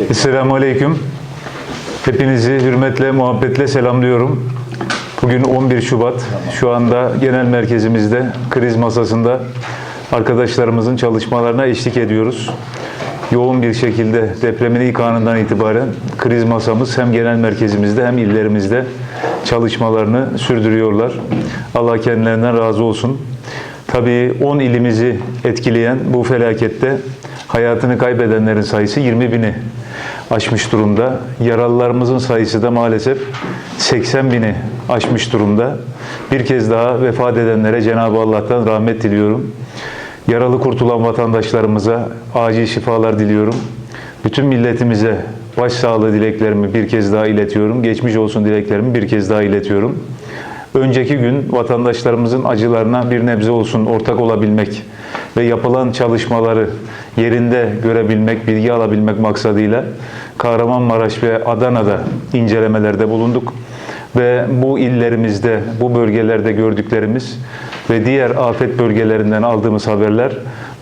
Esselamu Aleyküm. Hepinizi hürmetle, muhabbetle selamlıyorum. Bugün 11 Şubat. Şu anda genel merkezimizde, kriz masasında arkadaşlarımızın çalışmalarına eşlik ediyoruz. Yoğun bir şekilde depremin ilk anından itibaren kriz masamız hem genel merkezimizde hem illerimizde çalışmalarını sürdürüyorlar. Allah kendilerinden razı olsun. Tabii 10 ilimizi etkileyen bu felakette hayatını kaybedenlerin sayısı 20 bini aşmış durumda. Yaralılarımızın sayısı da maalesef 80 bini aşmış durumda. Bir kez daha vefat edenlere Cenab-ı Allah'tan rahmet diliyorum. Yaralı kurtulan vatandaşlarımıza acil şifalar diliyorum. Bütün milletimize başsağlığı dileklerimi bir kez daha iletiyorum. Geçmiş olsun dileklerimi bir kez daha iletiyorum. Önceki gün vatandaşlarımızın acılarına bir nebze olsun ortak olabilmek ve yapılan çalışmaları yerinde görebilmek, bilgi alabilmek maksadıyla Kahramanmaraş ve Adana'da incelemelerde bulunduk. Ve bu illerimizde, bu bölgelerde gördüklerimiz ve diğer afet bölgelerinden aldığımız haberler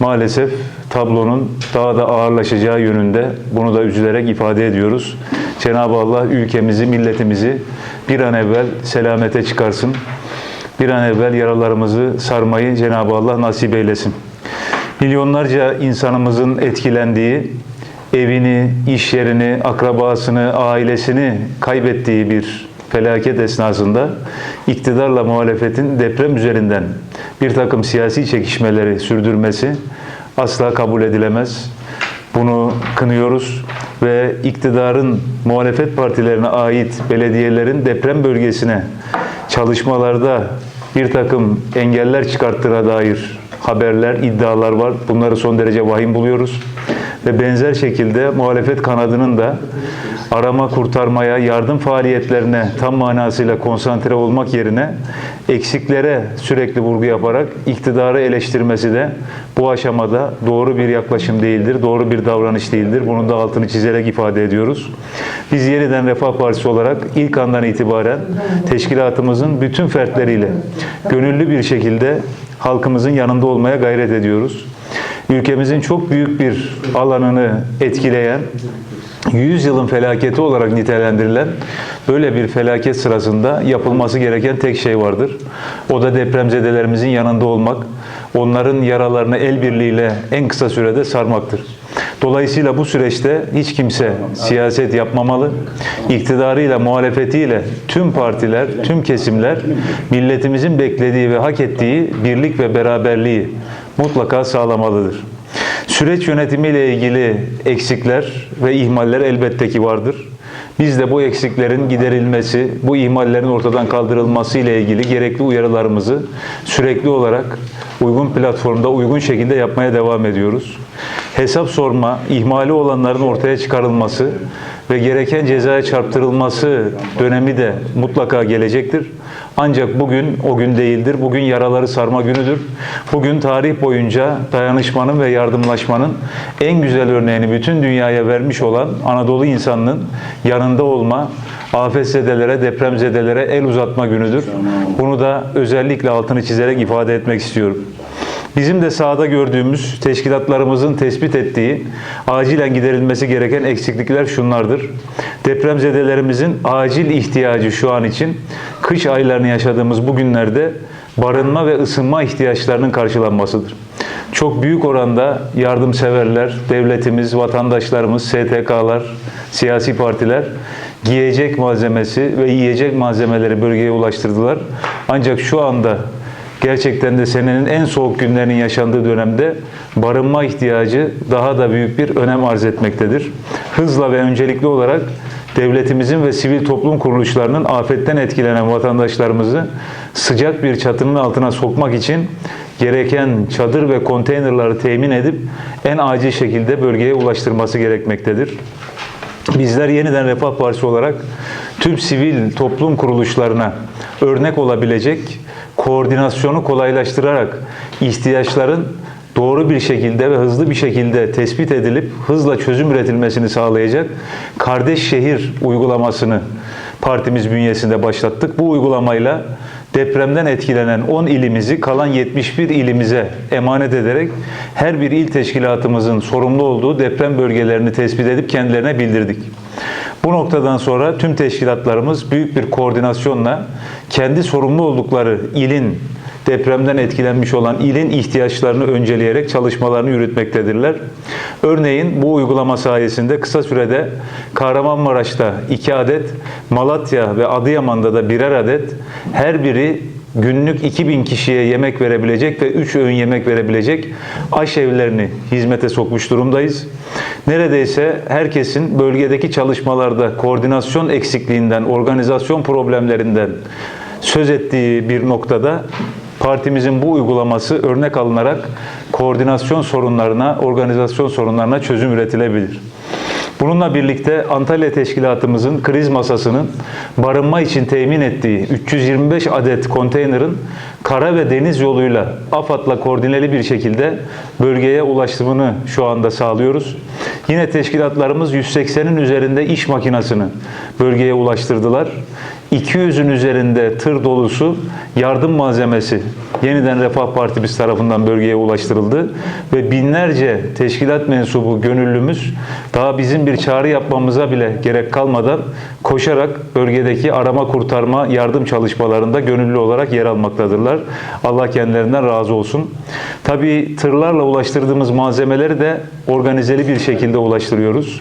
maalesef tablonun daha da ağırlaşacağı yönünde bunu da üzülerek ifade ediyoruz. Cenab-ı Allah ülkemizi, milletimizi bir an evvel selamete çıkarsın. Bir an evvel yaralarımızı sarmayı Cenab-ı Allah nasip eylesin. Milyonlarca insanımızın etkilendiği, evini, iş yerini, akrabasını, ailesini kaybettiği bir felaket esnasında iktidarla muhalefetin deprem üzerinden bir takım siyasi çekişmeleri sürdürmesi asla kabul edilemez. Bunu kınıyoruz ve iktidarın muhalefet partilerine ait belediyelerin deprem bölgesine çalışmalarda bir takım engeller çıkarttığına dair haberler, iddialar var. Bunları son derece vahim buluyoruz. Ve benzer şekilde muhalefet kanadının da arama kurtarmaya, yardım faaliyetlerine tam manasıyla konsantre olmak yerine eksiklere sürekli vurgu yaparak iktidarı eleştirmesi de bu aşamada doğru bir yaklaşım değildir, doğru bir davranış değildir. Bunun da altını çizerek ifade ediyoruz. Biz yeniden Refah Partisi olarak ilk andan itibaren teşkilatımızın bütün fertleriyle gönüllü bir şekilde halkımızın yanında olmaya gayret ediyoruz. Ülkemizin çok büyük bir alanını etkileyen 100 yılın felaketi olarak nitelendirilen böyle bir felaket sırasında yapılması gereken tek şey vardır. O da depremzedelerimizin yanında olmak, onların yaralarını el birliğiyle en kısa sürede sarmaktır. Dolayısıyla bu süreçte hiç kimse siyaset yapmamalı. İktidarıyla, muhalefetiyle tüm partiler, tüm kesimler milletimizin beklediği ve hak ettiği birlik ve beraberliği mutlaka sağlamalıdır. Süreç yönetimiyle ilgili eksikler ve ihmaller elbette ki vardır. Biz de bu eksiklerin giderilmesi, bu ihmallerin ortadan kaldırılması ile ilgili gerekli uyarılarımızı sürekli olarak uygun platformda uygun şekilde yapmaya devam ediyoruz. Hesap sorma, ihmali olanların ortaya çıkarılması ve gereken cezaya çarptırılması dönemi de mutlaka gelecektir. Ancak bugün o gün değildir. Bugün yaraları sarma günüdür. Bugün tarih boyunca dayanışmanın ve yardımlaşmanın en güzel örneğini bütün dünyaya vermiş olan Anadolu insanının yanında olma, afetzedelere, depremzedelere el uzatma günüdür. Bunu da özellikle altını çizerek ifade etmek istiyorum. Bizim de sahada gördüğümüz, teşkilatlarımızın tespit ettiği, acilen giderilmesi gereken eksiklikler şunlardır. Depremzedelerimizin acil ihtiyacı şu an için kış aylarını yaşadığımız bu günlerde barınma ve ısınma ihtiyaçlarının karşılanmasıdır. Çok büyük oranda yardımseverler, devletimiz, vatandaşlarımız, STK'lar, siyasi partiler giyecek malzemesi ve yiyecek malzemeleri bölgeye ulaştırdılar. Ancak şu anda gerçekten de senenin en soğuk günlerinin yaşandığı dönemde barınma ihtiyacı daha da büyük bir önem arz etmektedir. Hızla ve öncelikli olarak devletimizin ve sivil toplum kuruluşlarının afetten etkilenen vatandaşlarımızı sıcak bir çatının altına sokmak için gereken çadır ve konteynerları temin edip en acil şekilde bölgeye ulaştırması gerekmektedir. Bizler yeniden Refah Partisi olarak tüm sivil toplum kuruluşlarına örnek olabilecek koordinasyonu kolaylaştırarak ihtiyaçların doğru bir şekilde ve hızlı bir şekilde tespit edilip hızla çözüm üretilmesini sağlayacak kardeş şehir uygulamasını partimiz bünyesinde başlattık. Bu uygulamayla depremden etkilenen 10 ilimizi kalan 71 ilimize emanet ederek her bir il teşkilatımızın sorumlu olduğu deprem bölgelerini tespit edip kendilerine bildirdik. Bu noktadan sonra tüm teşkilatlarımız büyük bir koordinasyonla kendi sorumlu oldukları ilin depremden etkilenmiş olan ilin ihtiyaçlarını önceleyerek çalışmalarını yürütmektedirler. Örneğin bu uygulama sayesinde kısa sürede Kahramanmaraş'ta 2 adet, Malatya ve Adıyaman'da da birer adet her biri günlük 2000 kişiye yemek verebilecek ve 3 öğün yemek verebilecek aş evlerini hizmete sokmuş durumdayız. Neredeyse herkesin bölgedeki çalışmalarda koordinasyon eksikliğinden, organizasyon problemlerinden söz ettiği bir noktada partimizin bu uygulaması örnek alınarak koordinasyon sorunlarına, organizasyon sorunlarına çözüm üretilebilir. Bununla birlikte Antalya Teşkilatımızın kriz masasının barınma için temin ettiği 325 adet konteynerin kara ve deniz yoluyla AFAD'la koordineli bir şekilde bölgeye ulaşımını şu anda sağlıyoruz. Yine teşkilatlarımız 180'in üzerinde iş makinesini bölgeye ulaştırdılar. 200'ün üzerinde tır dolusu yardım malzemesi yeniden Refah Partimiz tarafından bölgeye ulaştırıldı ve binlerce teşkilat mensubu gönüllümüz daha bizim bir çağrı yapmamıza bile gerek kalmadan koşarak bölgedeki arama kurtarma yardım çalışmalarında gönüllü olarak yer almaktadırlar. Allah kendilerinden razı olsun. Tabii tırlarla ulaştırdığımız malzemeleri de organizeli bir şekilde ulaştırıyoruz.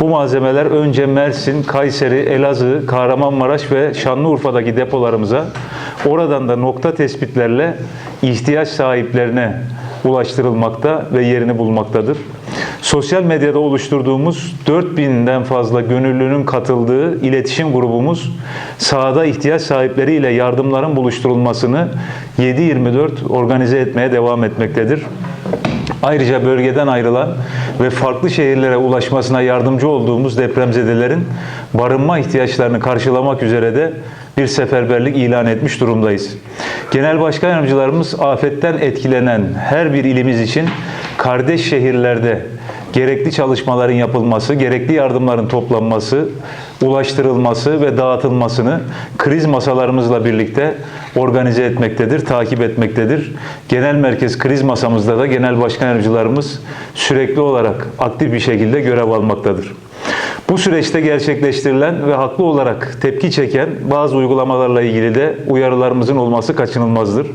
Bu malzemeler önce Mersin, Kayseri, Elazığ, Kahramanmaraş ve Şanlıurfa'daki depolarımıza oradan da nokta tespitlerle ihtiyaç sahiplerine ulaştırılmakta ve yerini bulmaktadır. Sosyal medyada oluşturduğumuz 4000'den fazla gönüllünün katıldığı iletişim grubumuz sahada ihtiyaç sahipleriyle yardımların buluşturulmasını 7-24 organize etmeye devam etmektedir. Ayrıca bölgeden ayrılan ve farklı şehirlere ulaşmasına yardımcı olduğumuz depremzedelerin barınma ihtiyaçlarını karşılamak üzere de bir seferberlik ilan etmiş durumdayız. Genel Başkan Yardımcılarımız afetten etkilenen her bir ilimiz için kardeş şehirlerde gerekli çalışmaların yapılması, gerekli yardımların toplanması, ulaştırılması ve dağıtılmasını kriz masalarımızla birlikte organize etmektedir, takip etmektedir. Genel merkez kriz masamızda da genel başkan yardımcılarımız sürekli olarak aktif bir şekilde görev almaktadır. Bu süreçte gerçekleştirilen ve haklı olarak tepki çeken bazı uygulamalarla ilgili de uyarılarımızın olması kaçınılmazdır.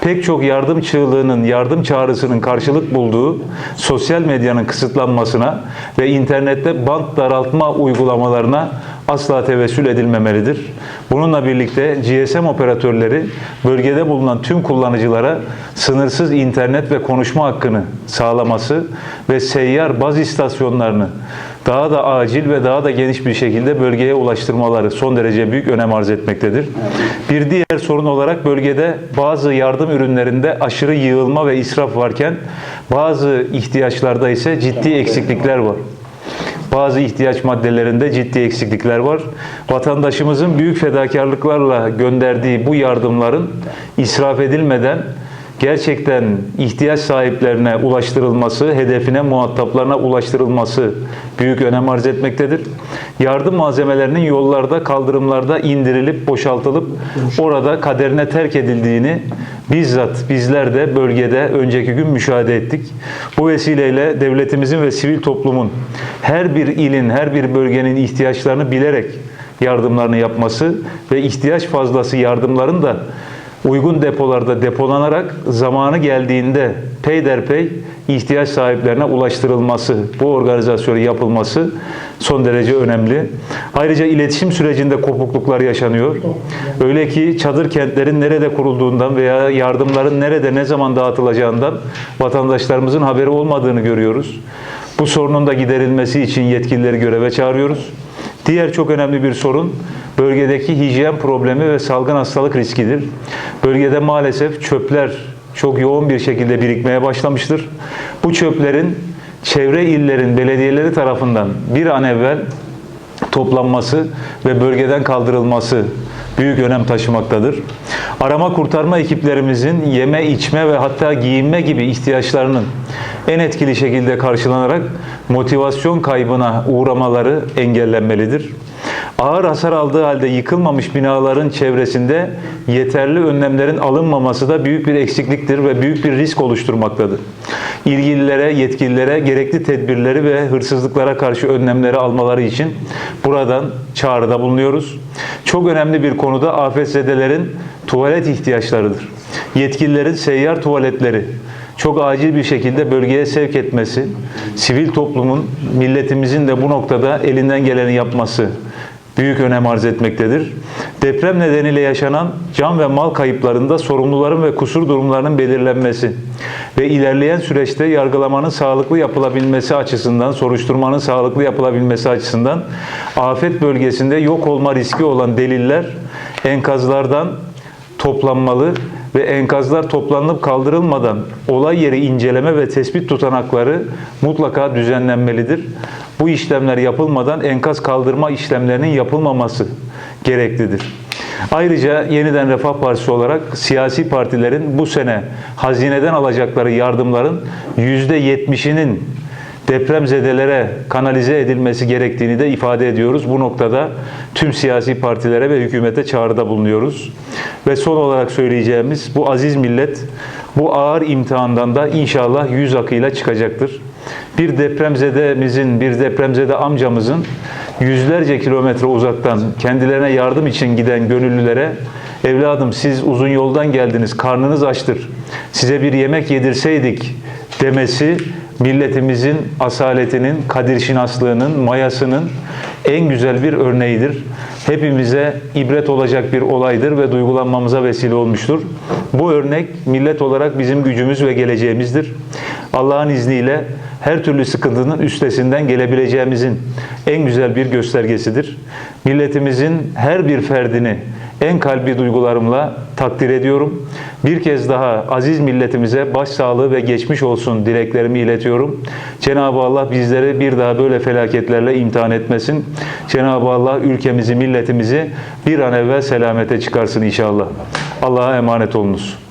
Pek çok yardım çığlığının, yardım çağrısının karşılık bulduğu sosyal medyanın kısıtlanmasına ve internette bant daraltma uygulamalarına asla tevessül edilmemelidir. Bununla birlikte GSM operatörleri bölgede bulunan tüm kullanıcılara sınırsız internet ve konuşma hakkını sağlaması ve seyyar baz istasyonlarını daha da acil ve daha da geniş bir şekilde bölgeye ulaştırmaları son derece büyük önem arz etmektedir. Bir diğer sorun olarak bölgede bazı yardım ürünlerinde aşırı yığılma ve israf varken bazı ihtiyaçlarda ise ciddi eksiklikler var. Bazı ihtiyaç maddelerinde ciddi eksiklikler var. Vatandaşımızın büyük fedakarlıklarla gönderdiği bu yardımların israf edilmeden gerçekten ihtiyaç sahiplerine ulaştırılması, hedefine, muhataplarına ulaştırılması büyük önem arz etmektedir. Yardım malzemelerinin yollarda, kaldırımlarda indirilip, boşaltılıp orada kaderine terk edildiğini bizzat bizler de bölgede önceki gün müşahede ettik. Bu vesileyle devletimizin ve sivil toplumun her bir ilin, her bir bölgenin ihtiyaçlarını bilerek yardımlarını yapması ve ihtiyaç fazlası yardımların da uygun depolarda depolanarak zamanı geldiğinde peyderpey ihtiyaç sahiplerine ulaştırılması, bu organizasyonun yapılması son derece önemli. Ayrıca iletişim sürecinde kopukluklar yaşanıyor. Öyle ki çadır kentlerin nerede kurulduğundan veya yardımların nerede ne zaman dağıtılacağından vatandaşlarımızın haberi olmadığını görüyoruz. Bu sorunun da giderilmesi için yetkilileri göreve çağırıyoruz. Diğer çok önemli bir sorun bölgedeki hijyen problemi ve salgın hastalık riskidir. Bölgede maalesef çöpler çok yoğun bir şekilde birikmeye başlamıştır. Bu çöplerin çevre illerin belediyeleri tarafından bir an evvel toplanması ve bölgeden kaldırılması büyük önem taşımaktadır. Arama kurtarma ekiplerimizin yeme, içme ve hatta giyinme gibi ihtiyaçlarının en etkili şekilde karşılanarak motivasyon kaybına uğramaları engellenmelidir. Ağır hasar aldığı halde yıkılmamış binaların çevresinde yeterli önlemlerin alınmaması da büyük bir eksikliktir ve büyük bir risk oluşturmaktadır. İlgililere, yetkililere gerekli tedbirleri ve hırsızlıklara karşı önlemleri almaları için buradan çağrıda bulunuyoruz. Çok önemli bir konuda afetzedelerin tuvalet ihtiyaçlarıdır. Yetkililerin seyyar tuvaletleri, çok acil bir şekilde bölgeye sevk etmesi, sivil toplumun, milletimizin de bu noktada elinden geleni yapması büyük önem arz etmektedir. Deprem nedeniyle yaşanan can ve mal kayıplarında sorumluların ve kusur durumlarının belirlenmesi ve ilerleyen süreçte yargılamanın sağlıklı yapılabilmesi açısından, soruşturmanın sağlıklı yapılabilmesi açısından afet bölgesinde yok olma riski olan deliller enkazlardan toplanmalı ve enkazlar toplanıp kaldırılmadan olay yeri inceleme ve tespit tutanakları mutlaka düzenlenmelidir. Bu işlemler yapılmadan enkaz kaldırma işlemlerinin yapılmaması gereklidir. Ayrıca yeniden Refah Partisi olarak siyasi partilerin bu sene hazineden alacakları yardımların %70'inin depremzedelere kanalize edilmesi gerektiğini de ifade ediyoruz. Bu noktada tüm siyasi partilere ve hükümete çağrıda bulunuyoruz. Ve son olarak söyleyeceğimiz bu aziz millet bu ağır imtihandan da inşallah yüz akıyla çıkacaktır. Bir depremzedemizin, bir depremzede amcamızın yüzlerce kilometre uzaktan kendilerine yardım için giden gönüllülere evladım siz uzun yoldan geldiniz, karnınız açtır, size bir yemek yedirseydik demesi milletimizin asaletinin, kadir şinaslığının, mayasının en güzel bir örneğidir. Hepimize ibret olacak bir olaydır ve duygulanmamıza vesile olmuştur. Bu örnek millet olarak bizim gücümüz ve geleceğimizdir. Allah'ın izniyle her türlü sıkıntının üstesinden gelebileceğimizin en güzel bir göstergesidir. Milletimizin her bir ferdini en kalbi duygularımla takdir ediyorum. Bir kez daha aziz milletimize başsağlığı ve geçmiş olsun dileklerimi iletiyorum. Cenab-ı Allah bizleri bir daha böyle felaketlerle imtihan etmesin. Cenab-ı Allah ülkemizi, milletimizi bir an evvel selamete çıkarsın inşallah. Allah'a emanet olunuz.